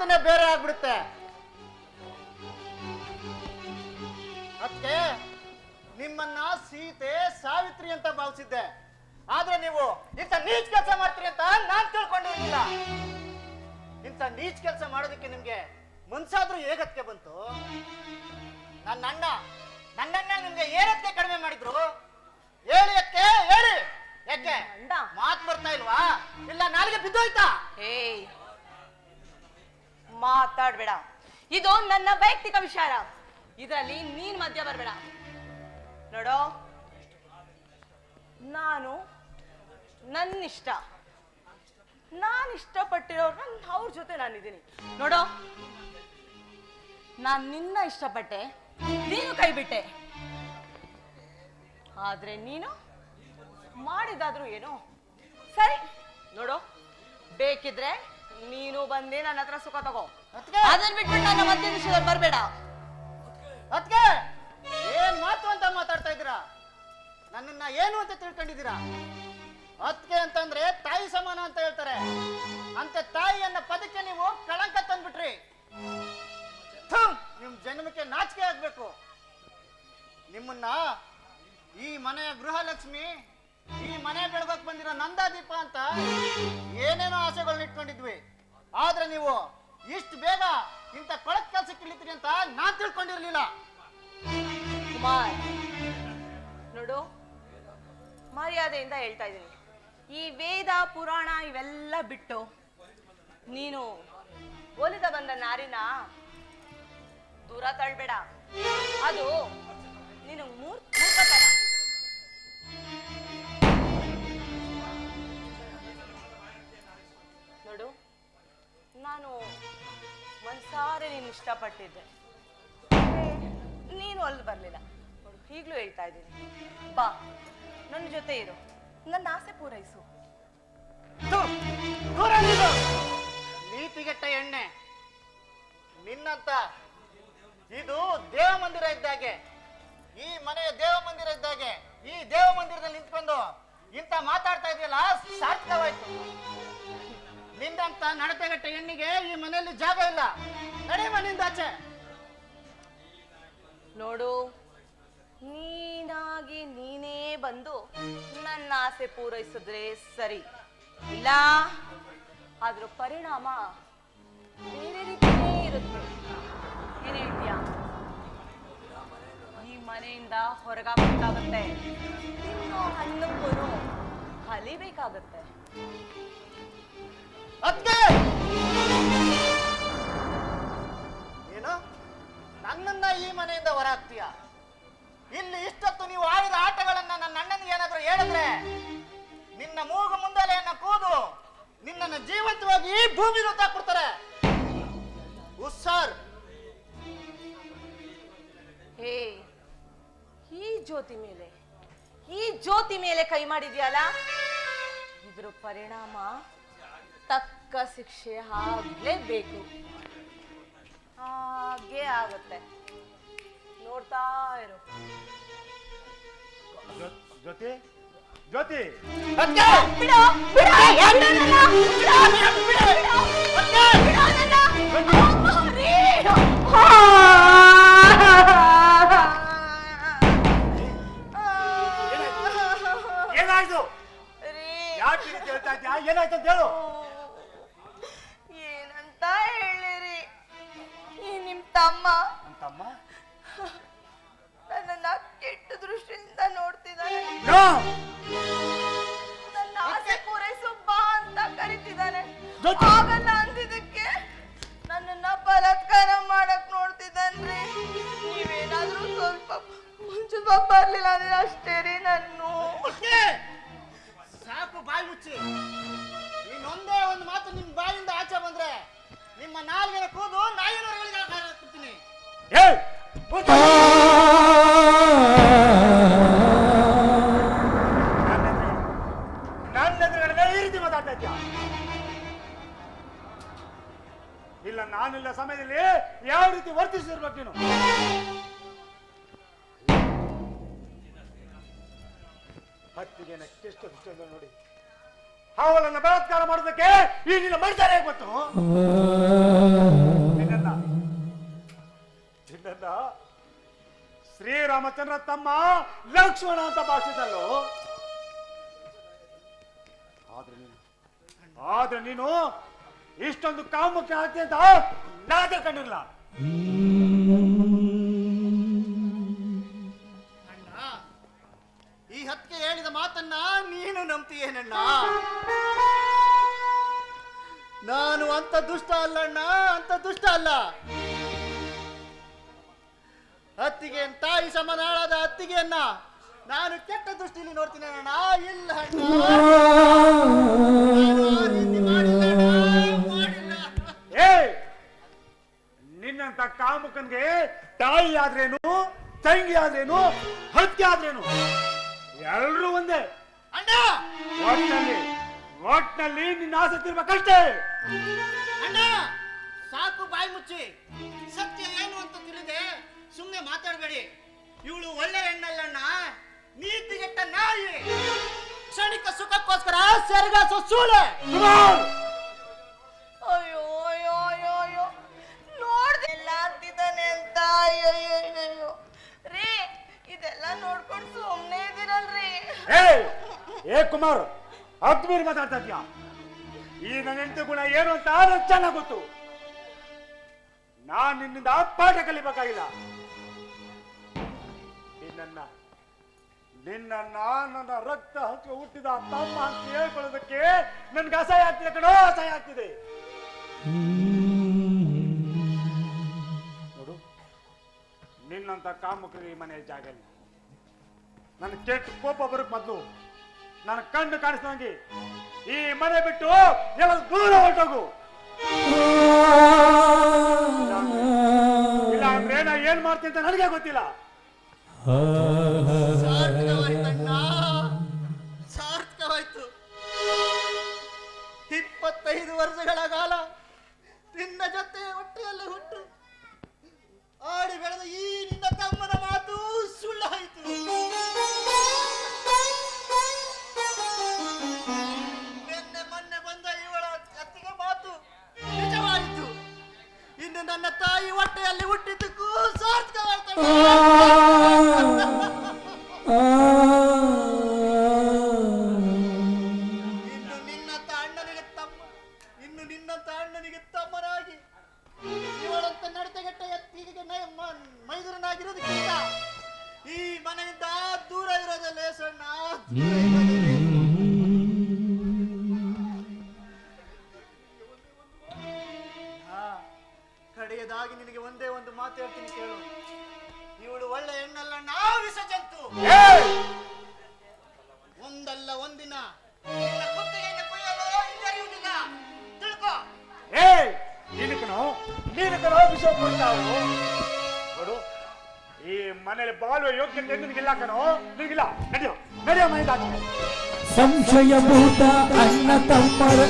ಜೀವಿತನೇ ಬೇರೆ ಆಗ್ಬಿಡುತ್ತೆ. ಅದಕ್ಕೆ ನಿಮ್ಮನ್ನ ಸೀತೆ ಸಾವಿತ್ರಿ ಅಂತ ಭಾವಿಸಿದ್ದೆ. ಆದ್ರೆ ನೀವು ಇಂಥ ನೀಚ್ ಕೆಲಸ ಮಾಡ್ತೀರಿ ಅಂತ ನಾನ್ ತಿಳ್ಕೊಂಡಿರ್ಲಿಲ್ಲ. ಇಂಥ ನೀಚ್ ಕೆಲಸ ಮಾಡೋದಕ್ಕೆ ನಿಮ್ಗೆ ಮನ್ಸಾದ್ರೂ ಹೇಗತ್ಕೆ ಬಂತು? ನನ್ನ ಅಣ್ಣ ನನ್ನಣ್ಣ ನಿಮ್ಗೆ ಏನಕ್ಕೆ ಕಡಿಮೆ ಮಾಡಿದ್ರು. ಹೇಳಿ ಅಕ್ಕೆ ಹೇಳಿ. ಯಾಕೆ. ಮಾತು ಬರ್ತಾ ಇಲ್ವಾ? ಇಲ್ಲ ನಾಲಿಗೆ ಬಿದ್ದೋಯ್ತಾ? ಏಯ್ ಮಾತಾಡ್ಬೇಡ. ಇದು ನನ್ನ ವೈಯಕ್ತಿಕ ವಿಚಾರ. ಇದರಲ್ಲಿ ನೀನ್ ಮಧ್ಯ ಬರಬೇಡ. ನೋಡೋ. ನಾನು ನನ್ನಿಷ್ಟ. ನಾನು ಇಷ್ಟಪಟ್ಟಿರೋರ್ನ ಅವ್ರ ಜೊತೆ ನಾನಿದ್ದೀನಿ. ನೋಡೋ. ನಾನು ನಿನ್ನ ಇಷ್ಟಪಟ್ಟೆ, ನೀನು ಕೈ ಬಿಟ್ಟೆ. ಆದ್ರೆ ನೀನು ಮಾಡಿದಾದ್ರೂ ಏನು? ಸರಿ. ನೋಡು. ಬೇಕಿದ್ರೆ ನೀನು ಬಂದೆ ನನ್ನ ಹತ್ರ ಸುಖ ತಗೋ. ಅದನ್ನ ಬಿಟ್ಬಿಟ್ಟು ನನ್ನ ಮತ್ತೆ ವಿಷಯದಲ್ಲಿ ಬರಬೇಡ. ಅದ್ಕೆ ಏನ್ ಮಾತು ಅಂತ ಮಾತಾಡ್ತಾ ಇದ್ದೀರಾ? ನನ್ನನ್ನ ಏನು ಅಂತ ತಿಳ್ಕೊಂಡಿದ್ದೀರಾ? ಅತ್ಕೆ ಅಂತಂದ್ರೆ ತಾಯಿ ಸಮಾನ ಅಂತ ಹೇಳ್ತಾರೆ. ಅಂತ ತಾಯಿ ಅನ್ನೋ ಪದಕ್ಕೆ ನೀವು ಕಳಂಕ ತಂದ್ಬಿಟ್ರಿ. ನಿಮ್ ಜನ್ಮಕ್ಕೆ ನಾಚಿಕೆ ಆಗ್ಬೇಕು. ನಿಮ್ಮನ್ನ ಈ ಮನೆಯ ಗೃಹಲಕ್ಷ್ಮಿ ಈ ಮನೆ ಅಂತ ಏನೇನೋ ಆಸೆಗಳನ್ನ ಇಟ್ಕೊಂಡಿದ್ವಿ. ಆದ್ರೆ ನೀವು ಇಷ್ಟು ಬೇಗ ಇಂಥ ಕೊಳಕ್ ಕೆಲ್ಸಕ್ಕೆ ಇಳಿತೀರಿ ಅಂತ ನಾನ್ ತಿಳ್ಕೊಂಡಿರ್ಲಿಲ್ಲ. ಕುಮಾರ್, ನೋಡು, ಮರ್ಯಾದೆಯಿಂದ ಹೇಳ್ತಾ ಇದ್ದೀನಿ. ಈ ವೇದ, ಪುರಾಣ ಇವೆಲ್ಲ ಬಿಟ್ಟು ನೀನು ಒಲಿದ ಬಂದ ನಾರಿನ ದೂರ ತಳ್ಬೇಡ. ಅದು ನೀನು ಮೂರ್ ಮೂರ್ಖತನ. ನಾನು ಮನ್ಸಾರೆ ನೀನು ಇಷ್ಟಪಟ್ಟಿದ್ದೆ. ನೀನು ಅಲ್ಲಿ ಬರಲಿಲ್ಲ. ಈಗಲೂ ಹೇಳ್ತಾ ಇದ್ದೀನಿ. ಬಾ ನನ್ನ ಜೊತೆ ಇರು. ನನ್ನ ಆಸೆ ಪೂರೈಸು. ನೀತಿಗೆಟ್ಟ ಎಣ್ಣೆ. ನಿನ್ನಂತ, ಇದು ದೇವ ಮಂದಿರ ಇದ್ದಾಗೆ ಈ ಮನೆಯ ದೇವ ಮಂದಿರ ಇದ್ದಾಗೆ ಈ ದೇವ ಮಂದಿರದಲ್ಲಿ ನಿಂತ್ಕೊಂಡು ಇಂತ ಮಾತಾಡ್ತಾ ಇದೆಯಲ್ಲ, ಸಾರ್ಥಕವಾಯ್ತು. ನಿನ್ನಂತ ನಡತೆಗಟ್ಟ ಹೆಣ್ಣಿಗೆ ಈ ಮನೆಯಲ್ಲಿ ಜಾಗ ಇಲ್ಲ. ನಡಿ ಮನೆಯಿಂದ ನೋಡು, ನೀನಾಗಿ ನೀನೇ ಬಂದು ನನ್ನ ಆಸೆ ಪೂರೈಸಿದ್ರೆ ಸರಿ. ಇಲ್ಲ ಅದ್ರ ಪರಿಣಾಮ ಬೇರೆ ರೀತಿಯೇ ಇರುತ್ತೆ. ಏನ್ ಹೇಳ್ತೀಯ? ಈ ಮನೆಯಿಂದ ಹೊರಗಾಗಬೇಕಾಗತ್ತೆ. ತಿನ್ನೋ ಹಣ್ಣು ಕಲಿಬೇಕಾಗತ್ತೆ. ಅದ್ಕೆ! ಏನು? ನನ್ನನ್ನ ಈ ಮನೆಯಿಂದ ಹೊರ ಹಾಕ್ತೀಯ ಇಲ್ಲಿ ಇಷ್ಟೊತ್ತು ನೀವು ಆಡಿದ ಆಟಗಳನ್ನ ನನ್ನ ಅಣ್ಣನಿಗೆ ಏನಾದ್ರೂ ಹೇಳಿದ್ರೆ ನಿನ್ನ ಮೂಗು ಮುಂದಲೆಯನ್ನ ಕೂದು ನಿನ್ನನ್ನು ಜೀವಂತವಾಗಿ ಈ ಭೂಮಿ ಕೊಡ್ತಾರೆ ಉಸ್ಸಾರ್ ಹೇ ಈ ಜ್ಯೋತಿ ಮೇಲೆ ಈ ಜ್ಯೋತಿ ಮೇಲೆ ಕೈ ಮಾಡಿದ್ಯಲ್ಲ ಇದ್ರ ಪರಿಣಾಮ. ತಕ್ಕ ಶಿಕ್ಷೆ ಆಗ್ಲೇಬೇಕು ಹಾಗೆ ಆಗುತ್ತೆ ನೋಡ್ತಾ ಇರು ಜ್ಯೋತಿ ಜ್ಯೋತಿ. ಏನಾಯ್ತು ರೀ. ಯಾಕೆ ಹೇಳ್ತಾ ಇದ್ಯಾ ಏನಾಯ್ತು ಅಂತ ಹೇಳು ನಿಮ್ ತಮ್ಮ ಅಂತಮ್ಮ ನನ್ನನ್ನ ಕೆಟ್ಟ ದೃಷ್ಟಿಯಿಂದ ನೋಡ್ತಿದ್ದಾನೆ ನೋ! ನನ್ನ ಆಸೆ ಪೂರೈಸು ಬಾ ಅಂತ ಕರಿತಿದ್ದಾನೆ. ಜೊತೆ- ಆಗಲ್ಲ ಅಂದಿದ್ದಕ್ಕೆ ನನ್ನನ್ನ ಬಲಾತ್ಕಾರ ಮಾಡಕ್ ನೋಡ್ತಿದ್ದಾನ್ರಿ. ನೀವೇನಾದ್ರೂ ಸ್ವಲ್ಪ ಮುಂಚೆ ಬರ್ಲಿಲ್ಲ ಅಂದ್ರೆ ಅಷ್ಟೇ ರೀ ನಾನು ಅದ್ಕೆ ಸಾಕು ಬಾಯಿ ಮುಚ್ಚಿ. ಇನ್ನೊಂದೇ ಒಂದು ಮಾತು ನಿಮ್ಮ ಬಾಯಿಂದ ಆಚೆ ಬಂದ್ರೆ ನಿಮ್ಮ ನಾಲ್ಗಿನ ಕೂದು ನಾಯಿನವರುಗಳಿಗೆ. ನನ್ನ ಎದುರುಗಡೆ- ಈ ರೀತಿ ಮಾತಾಡ್ತಾ ಇದ್ಯಾ ಇಲ್ಲ, ನಾನಿಲ್ಲ ಸಮಯದಲ್ಲಿ ಯಾವ ರೀತಿ ವರ್ತಿಸಿರ್ಬೇಕು ನೀನು? ಹತ್ತಿಗೆ ಎಷ್ಟು ನೋಡಿ. ಹಾವಲನ್ನ ಬಲಾತ್ಕಾರ ಮಾಡೋದಕ್ಕೆ ಈ ನಿನ್ನ ಮನುಷ್ಯರೇ ಗೊತ್ತು? ಶ್ರೀರಾಮಚಂದ್ರ ತಮ್ಮ ಲಕ್ಷ್ಮಣ ಅಂತ ಭಾಷಿಸಲು ಆದ್ರೆ ನೀನು ಇಷ್ಟೊಂದು ಕಾಮಕ್ಕೆ ಆಗ್ತಿ ಅಂತ ನಾದ ಕಂಡಿಲ್ಲ ಈ ಹತ್ತಿಗೆ ಹೇಳಿದ ಮಾತನ್ನ ನೀನು ನಂಬ್ತೀಯೇನಣ್ಣ? ನಾನು ಅಂತ ದುಷ್ಟ ಅಲ್ಲಣ್ಣ ಅಂತ ದುಷ್ಟ ಅಲ್ಲ. ಹತ್ತಿಗೆ ತಾಯಿ ಸಮನಾಳದ ಹತ್ತಿಗೆಯನ್ನ ನಾನು ಕೆಟ್ಟ ದೃಷ್ಟಿಯಲ್ಲಿ ನೋಡ್ತೀನಿ ಅಣ್ಣ ಇಲ್ಲ ಅಣ್ಣ. ನಾನು ಆ ರೀತಿ ಮಾಡಿಲ್ಲ ಅಣ್ಣ, ಮಾಡಿಲ್ಲ. ಏ ನಿನ್ನಂತ ಕಾಮುಕನ್ಗೆ ತಾಯಿ ಆದ್ರೇನು ತಂಗಿ ಆದ್ರೇನು ಹತ್ತಿ ಆದ್ರೇನು? ಎಲ್ರೂ ಒಂದೇ. ಅಣ್ಣ! ಒಟ್ನಲ್ಲಿ ಒಟ್ನಲ್ಲಿ ನಿನ್ನ ಆಸಕ್ತಿ ಇರ್ಬೇಕಷ್ಟೇ. ಅಣ್ಣ! ಸಾಕು ಬಾಯಿ ಮುಚ್ಚಿ. ಸತ್ಯ ಮಾತಾಡಬೇಡಿ. ಇವಳು ಒಳ್ಳೆ ಹೆಣ್ಣಲ್ಲಣ್ಣ. ನೀತಿಗೆಟ್ಟ ನಾಯಿ ಕ್ಷಣಿಕ ಸುಖಕ್ಕೋಸ್ಕರ ಸೆರಗಾಸೋ ಸೂಳೆ. ಅಯ್ಯೋ ಅಯ್ಯೋ ಅಯ್ಯೋ ಅಯ್ಯೋ. ನೋಡ್ದೆಲ್ಲ ಅಂತಿದ್ದಾನೆ ಅಂತ. ಅಯ್ಯೋ ಅಯ್ಯೋ ರೀ ಇದೆಲ್ಲ ನೋಡ್ಕೊಂಡು ಸುಮ್ಮನೆ ಇದ್ದೀರಲ್ರಿ. ಏ ಏ ಕುಮಾರ್ ಅದ್ಮೀರ್ ಮಾತಾಡ್ತಾ ಇದ್ಯಾ? ಈ ನನ್ನ ಹೆಂಡತಿ ಗುಣ ಏನು ಅಂತ ಚೆನ್ನಾಗಿ ಚೆನ್ನಾಗ್ ಗೊತ್ತು. ನಾನ್ ನಿನ್ನಿಂದ ಪಾಠ ಕಲಿಬೇಕಾಗಿಲ್ಲ. ನಿನ್ನನ್ನ ನಿನ್ನ ನನ್ನ ರಕ್ತ ಹಚ್ಚಿ ಹುಟ್ಟಿದ ತಮ್ಮ ಅಂತ ಹೇಳ್ಕೊಳ್ಳೋದಕ್ಕೆ ನನ್ಗೆ ಅಸಹ್ಯ ಆಗ್ತಿದೆ ಕಣೋ, ಅಸಹ್ಯ ಆಗ್ತಿದೆ. ನೋಡು, ನಿನ್ನಂತ ಕಾಮುಕರು ಈ ಮನೆ ಜಾಗ ನನ್ನ ಕೆಟ್ಟ ಕೋಪ ಬರಕ್ ಮೊದ್ಲು ನನ್ನ ಕಣ್ಣು ಕಾಣಿಸ್ದಂಗೆ ಈ ಮನೆ ಬಿಟ್ಟು ಎಲ್ಲ ದೂರ ಹೊರಟೋಗು. ಇಲ್ಲ ಅಂದ್ರೆ ನಾ ಏನ್ ಮಾಡ್ತೀನಿ ಅಂತ ನನಗೆ ಗೊತ್ತಿಲ್ಲ. ಸಾರ್ಥಕವಾಯ್ತಣ್ಣ ಸಾರ್ಥಕವಾಯ್ತು ಇಪ್ಪತ್ತೈದು ವರ್ಷಗಳ ಕಾಲ ನಿನ್ನ ಜೊತೆ ಹೊಟ್ಟೆಯಲ್ಲಿ ಹುಟ್ಟು. ಆಡಿ ಬೆಳೆದ ಈ ನಿನ್ನ ತಮ್ಮನ ಮಾತು ಸುಳ್ಳಾಯಿತು. ನಿನ್ನೆ ಮೊನ್ನೆ ಬಂದ ಇವಳ ಅತ್ತಿಗೆ ಮಾತು ನಿಜವಾಯಿತು. ಇನ್ನು ನನ್ನ ತಾಯಿ ಹೊಟ್ಟೆಯಲ್ಲಿ ಹುಟ್ಟಿದ್ದಕ್ಕೂ ಸಾರ್ಥಕವಾಯ್ತಣ್ಣ. ಮಾತು ಹೇಳ್ತೀನಿ ಕೇಳು. ಇವಳು ಒಳ್ಳೆ ಹೆಣ್ಣಲ್ಲ ನಾ ವಿಷ ಜಂತು. ಒಂದಲ್ಲ ಒಂದಿನ. ನಿನ್ನ ಕುತ್ತಿಗೆಯನ್ನು ಕೊಯ್ಯಲು ಹಿಂಜರಿಯುವುದಿಲ್ಲ ತಿಳ್ಕೊ. ಏ ನೀನು ಕಣೋ ನೀನು ಕಣೋ ವಿಷ ಕೊಡ್ತಾವು ನೋಡು ಈ ಮನೇಲಿ ಬಾಳುವ ಯೋಗ್ಯತೆ ನಿನಗಿಲ್ಲ ಕಣೋ? ನಿನಗಿಲ್ಲ? ನಡೆಯೋ. ನಡೆಯೋ ಮನೆ ಸಂಶಯಭೂತ ಅಣ್ಣ ತಮ್ಮರ